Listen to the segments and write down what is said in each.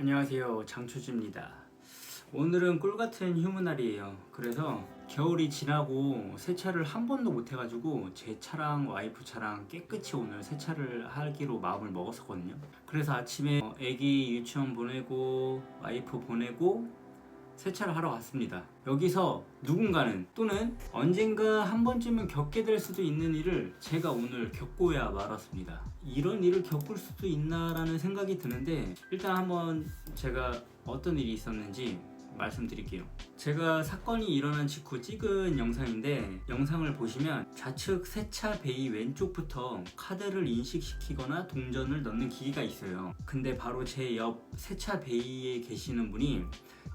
안녕하세요. 장초주입니다. 오늘은 꿀같은 휴무날이에요. 그래서 겨울이 지나고 세차를 한 번도 못 해가지고 제 차랑 와이프 차랑 깨끗이 오늘 세차를 하기로 마음을 먹었었거든요. 그래서 아침에 어, 애기 유치원 보내고 와이프 보내고 세차를 하러 갔습니다. 여기서 누군가는 또는 언젠가 한 번쯤은 겪게 될 수도 있는 일을 제가 오늘 겪고야 말았습니다. 이런 일을 겪을 수도 있나라는 생각이 드는데 일단 한번 제가 어떤 일이 있었는지 말씀드릴게요. 제가 사건이 일어난 직후 찍은 영상인데 영상을 보시면 좌측 세차 베이 왼쪽부터 카드를 인식시키거나 동전을 넣는 기기가 있어요. 근데 바로 제 옆 세차 베이에 계시는 분이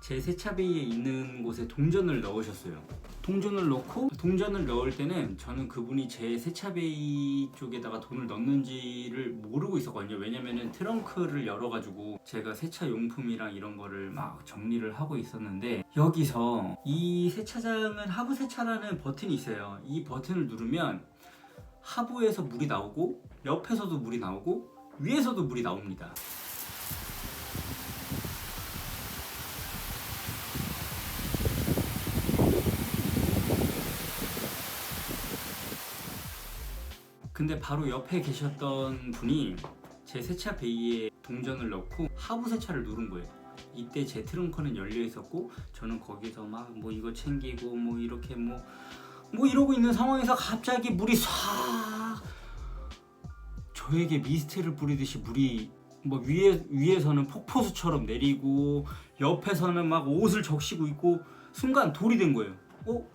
제 세차 베이에 있는 곳에 동전을 넣으셨어요. 동전을 넣고 동전을 넣을 때는 저는 그분이 제 세차 베이 쪽에다가 돈을 넣는지를 모르고 있었거든요. 왜냐면은 트렁크를 열어가지고 제가 세차 용품이랑 이런 거를 막 정리를 하고 있 었는데 여기서 이 세차장은 하부 세차라는 버튼이 있어요. 이 버튼을 누르면 하부에서 물이 나오고 옆에서도 물이 나오고 위에서도 물이 나옵니다. 근데 바로 옆에 계셨던 분이 제 세차 베이에 동전을 넣고 하부 세차를 누른 거예요. 이때 제 트렁크는 열려 있었고 저는 거기서 막 뭐 이거 챙기고 뭐 이렇게 뭐뭐 이러고 있는 상황에서 갑자기 물이 쏴 저에게 미스트를 뿌리듯이 물이 뭐 위에 위에서는 폭포수처럼 내리고 옆에서는 막 옷을 적시고 있고 순간 돌이 된 거예요. 어?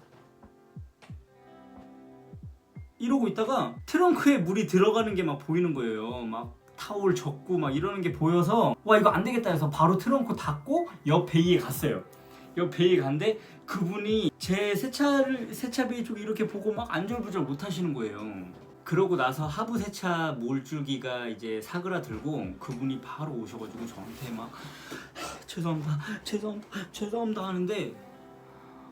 이러고 있다가 트렁크에 물이 들어가는 게 막 보이는 거예요. 막 타올 젖고 막 이러는 게 보여서 와 이거 안 되겠다 해서 바로 트렁크 닫고 옆 베이에 갔어요. 옆 베이에 갔는데 그분이 제 세차를 세차 베이 쪽에 이렇게 보고 막 안절부절 못 하시는 거예요. 그러고 나서 하부 세차 몰줄기가 이제 사그라들고 그분이 바로 오셔가지고 저한테 막 죄송합니다, 죄송합니다, 죄송합니다 하는데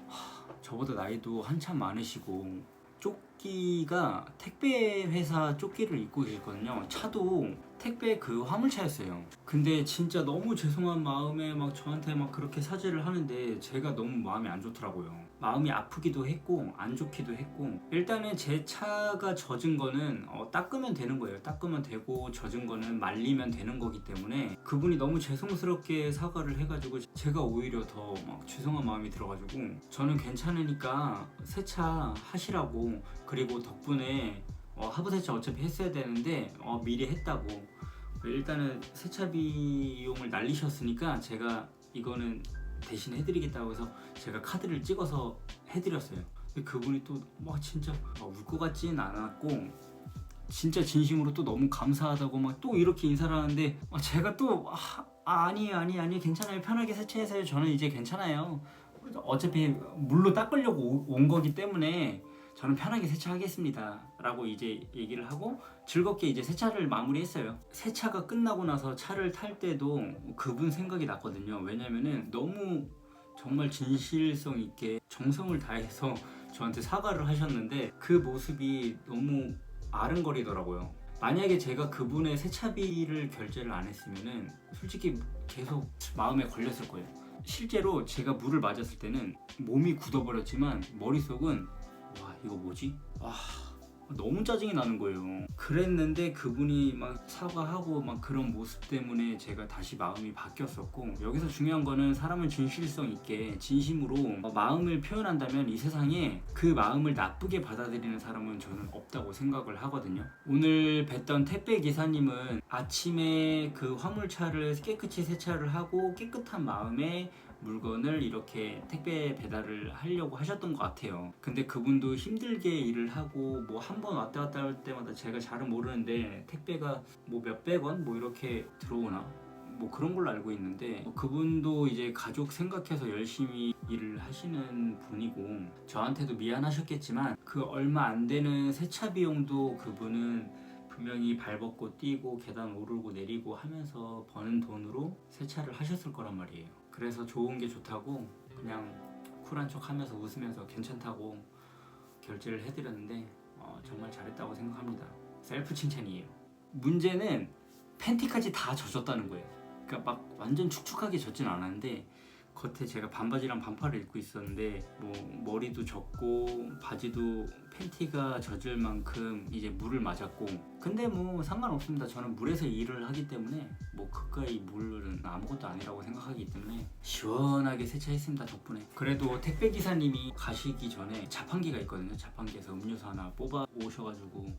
하, 저보다 나이도 한참 많으시고 조끼가 택배 회사 조끼를 입고 계셨거든요. 차도 택배 그 화물차였어요. 근데 진짜 너무 죄송한 마음에 막 저한테 막 그렇게 사죄를 하는데 제가 너무 마음이 안 좋더라고요. 마음이 아프기도 했고 안 좋기도 했고 일단은 제 차가 젖은 거는 어, 닦으면 되는 거예요. 닦으면 되고 젖은 거는 말리면 되는 거기 때문에 그분이 너무 죄송스럽게 사과를 해가지고 제가 오히려 더 막 죄송한 마음이 들어가지고 저는 괜찮으니까 세차 하시라고 그리고 덕분에 어, 하부 세차 어차피 했어야 되는데 어, 미리 했다고 일단은 세차 비용을 날리셨으니까 제가 이거는 대신 해드리겠다고 해서 제가 카드를 찍어서 해드렸어요. 근데 그분이 또 막 진짜 울 것 같진 않았고 진짜 진심으로 또 너무 감사하다고 막 또 이렇게 인사를 하는데 아, 제가 또 아, 아니 아니 아니 괜찮아요. 편하게 세차해서요. 저는 이제 괜찮아요. 어차피 물로 닦으려고 오- 온 거기 때문에 저는 편하게 세차하겠습니다 라고 이제 얘기를 하고 즐겁게 이제 세차를 마무리했어요 세차가 끝나고 나서 차를 탈 때도 그분 생각이 났거든요 왜냐면은 너무 정말 진실성 있게 정성을 다해서 저한테 사과를 하셨는데 그 모습이 너무 아른거리더라고요. 만약에 제가 그분의 세차비를 결제를 안 했으면은 솔직히 계속 마음에 걸렸을 거예요. 실제로 제가 물을 맞았을 때는 몸이 굳어버렸지만 머릿속은 와 이거 뭐지? 와 너무 짜증이 나는 거예요. 그랬는데 그분이 막 사과하고 막 그런 모습 때문에 제가 다시 마음이 바뀌었었고 여기서 중요한 거는 사람은 진실성 있게 진심으로 어, 마음을 표현한다면 이 세상에 그 마음을 나쁘게 받아들이는 사람은 저는 없다고 생각을 하거든요. 오늘 뵀던 택배 기사님은 아침에 그 화물차를 깨끗이 세차를 하고 깨끗한 마음에 물건을 이렇게 택배 배달을 하려고 하셨던 것 같아요. 근데 그분도 힘들게 일을 하고 뭐 한 번 왔다 갔다 할 때마다 제가 잘은 모르는데 택배가 뭐 몇백 원 뭐 이렇게 들어오나 뭐 그런 걸로 알고 있는데 그분도 이제 가족 생각해서 열심히 일을 하시는 분이고 저한테도 미안하셨겠지만 그 얼마 안 되는 세차 비용도 그분은 분명히 발벗고 뛰고 계단 오르고 내리고 하면서 버는 돈으로 세차를 하셨을 거란 말이에요. 그래서 좋은 게 좋다고 그냥 쿨한 척 하면서 웃으면서 괜찮다고 결제를 해드렸는데 어, 정말 잘했다고 생각합니다. 셀프 칭찬이에요. 문제는 팬티까지 다 젖었다는 거예요. 그러니까 막 완전 축축하게 젖진 않았는데 겉에 제가 반바지랑 반팔을 입고 있었는데 뭐 머리도 젖고 바지도 팬티가 젖을 만큼 이제 물을 맞았고. 근데 뭐 상관없습니다. 저는 물에서 일을 하기 때문에 뭐 그까이 물은 아무것도 아니라고 생각하기 때문에 시원하게 세차했습니다 덕분에. 그래도 택배 기사님이 가시기 전에 자판기가 있거든요. 자판기에서 음료수 하나 뽑아 오셔가지고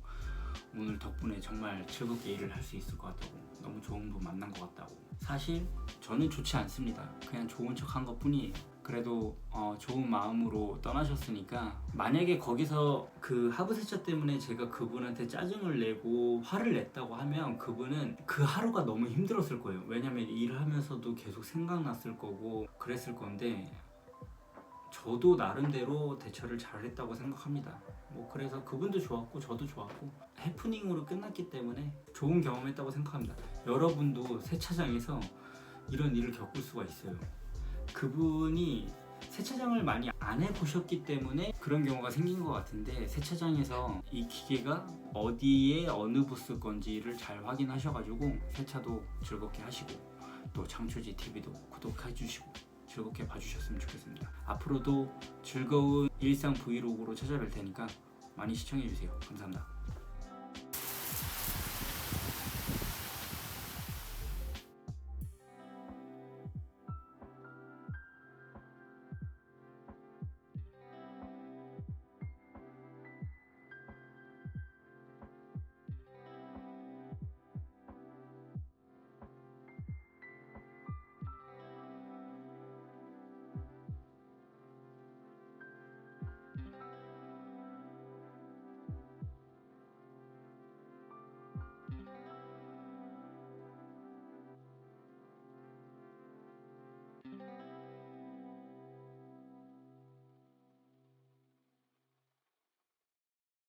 오늘 덕분에 정말 즐겁게 일을 할 수 있을 것 같다고 너무 좋은 분 만난 것 같다고. 사실 저는 좋지 않습니다. 그냥 좋은 척 한 것 뿐이에요. 그래도 어, 좋은 마음으로 떠나셨으니까 만약에 거기서 그 하부 세차 때문에 제가 그분한테 짜증을 내고 화를 냈다고 하면 그분은 그 하루가 너무 힘들었을 거예요. 왜냐면 일을 하면서도 계속 생각났을 거고 그랬을 건데 저도 나름대로 대처를 잘했다고 생각합니다. 뭐 그래서 그분도 좋았고 저도 좋았고 해프닝으로 끝났기 때문에 좋은 경험했다고 생각합니다. 여러분도 세차장에서 이런 일을 겪을 수가 있어요. 그분이 세차장을 많이 안 해보셨기 때문에 그런 경우가 생긴 것 같은데 세차장에서 이 기계가 어디에 어느 부스 건지를 잘 확인하셔가지고 세차도 즐겁게 하시고 또 창초지 TV도 구독해 주시고 즐겁게 봐주셨으면 좋겠습니다. 앞으로도 즐거운 일상 브이로그로 찾아뵐 테니까 많이 시청해주세요. 감사합니다.